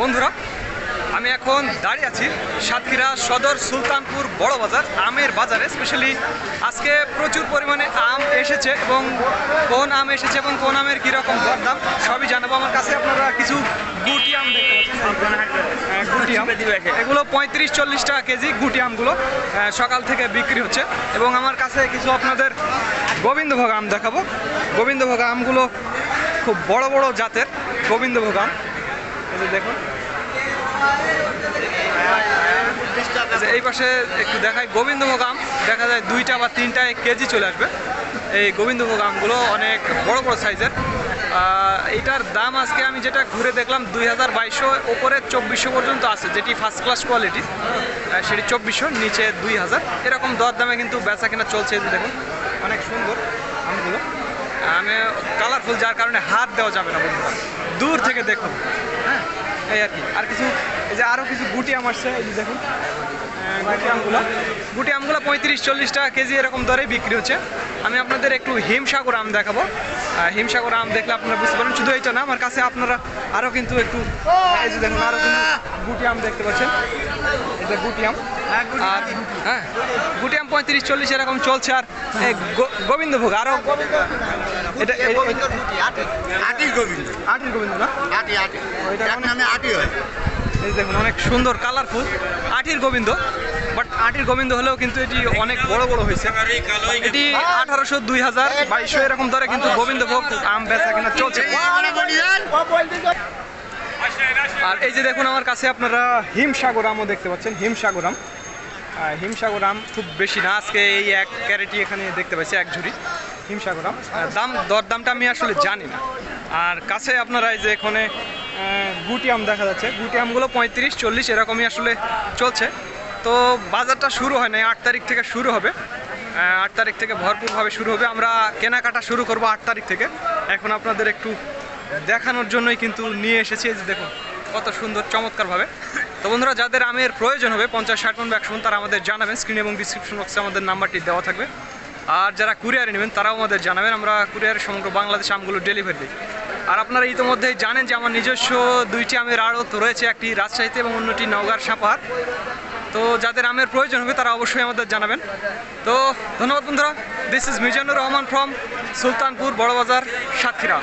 বন্ধুরা আমি এখন দাঁড়িয়ে আছি সাতক্ষীরা সদর সুলতানপুর বড় বাজার আমের বাজারে। স্পেশালি আজকে প্রচুর পরিমাণে আম এসেছে এবং কোন আম এসেছে এবং কোন আমের কীরকম দাম সবই জানাব আমার কাছে। আপনারা কিছু গুটি আম হ্যাঁ, গুটি আম। এগুলো পঁয়ত্রিশ চল্লিশ টাকা কেজি গুটি আমগুলো সকাল থেকে বিক্রি হচ্ছে। এবং আমার কাছে কিছু আপনাদের গোবিন্দভোগ আম দেখাবো। গোবিন্দভোগ আমগুলো খুব বড় বড় জাতের গোবিন্দভোগ আম। দেখুন। এই যে পাশে একটু দেখায় গোবিন্দভোগ আম। দেখা যায় দুইটা বা তিনটা কেজি চলে আসবে। এই গোবিন্দভোগ আমগুলো অনেক বড় বড় সাইজের। এটার দাম আজকে আমি যেটা ঘুরে দেখলাম, দুই হাজার বাইশশো ওপরে চব্বিশশো পর্যন্ত আছে, যেটি ফার্স্ট ক্লাস কোয়ালিটি সেটি চব্বিশশো, নিচে দুই হাজার। এরকম দর দামে কিন্তু বেচা কেনা চলছে, এই দেখুন। অনেক সুন্দর আমগুলো। আমি কালারফুল যার কারণে হাত দেওয়া যাবে না বন্ধুরা। দূর থেকে দেখুন। হ্যাঁ এই আর কি আর কিছু এই যে আরও কিছু গুটি আম আসছে এই যে দেখুন। গুটি আমগুলো। গুটি আমগুলো পঁয়ত্রিশ চল্লিশ টাকা কেজি এরকম দরে বিক্রি হচ্ছে। আমি আপনাদের একটু হিমসাগর আম দেখাবো। হিমসাগর আম দেখলে আপনারা বুঝতে পারেন শুধু এইটা না আমার কাছে আপনারা আরও কিন্তু একটু এই যে দেখুন আরও কিন্তু গুটি আম দেখতে পাচ্ছেন। যে গুটি আম। আর হ্যাঁ গুটি আম পঁয়ত্রিশ চল্লিশ এরকম চলছে। আর গোবিন্দভোগ আরও এটা গোবিন্দ। আটির গোবিন্দ না? আটি আটি। ওইটা নামে আটি হয় এই দেখুন অনেক সুন্দর কালারফুল আটির গোবিন্দ। বাট আটির গোবিন্দ হলেও কিন্তু এটি অনেক বড় বড় হয়েছে। এটি আঠারোশো দুই হাজার বাইশশো এরকম ধরে কিন্তু গোবিন্দভোগ আম বেচা কিনা চলছে। আর এই যে দেখুন আমার কাছে আপনারা হিমসাগর আমও দেখতে পাচ্ছেন হিমসাগর আম। হিমসাগর আম খুব বেশি না আজকে এই এক ক্যারেটি এখানে দেখতে পাচ্ছি এক ঝুড়ি হিমসাগর আম। দাম দর দামটা আমি আসলে জানি না। আর কাছে আপনারা এই যে এখানে গুটি আম দেখা যাচ্ছে। গুটি আমগুলো পঁয়ত্রিশ, চল্লিশ এরকমই আসলে চলছে। তো বাজারটা শুরু হয় না আট তারিখ থেকে শুরু হবে। আট তারিখ থেকে ভরপুরভাবে শুরু হবে। আমরা কেনাকাটা শুরু করব আট তারিখ থেকে। এখন আপনাদের একটু দেখানোর জন্যই কিন্তু নিয়ে এসেছি। যে দেখুন, কত সুন্দর, চমৎকারভাবে। তো বন্ধুরা, যাদের আমের প্রয়োজন হবে, পঞ্চাশ, ষাট মন একশো তারা আমাদের জানাবেন। স্ক্রিন এবং ডিসক্রিপশন বক্সে আমাদের নাম্বারটি দেওয়া থাকবে। আর যারা কুরিয়ারে নেবেন, তারাও আমাদের জানাবেন। আমরা কুরিয়ারে সমগ্র বাংলাদেশ আমগুলো ডেলিভারি দিই। আর আপনারা ইতিমধ্যে জানেন যে আমার নিজস্ব দুইটি আমের আড়ত রয়েছে, একটি রাজশাহীতে এবং অন্যটি নওগাঁর সাপার। তো যাদের আমের প্রয়োজন হবে তারা অবশ্যই আমাদের জানাবেন। তো ধন্যবাদ বন্ধুরা this is Mizanur Rahman from Sultanpur, Barabazar, Satkhira.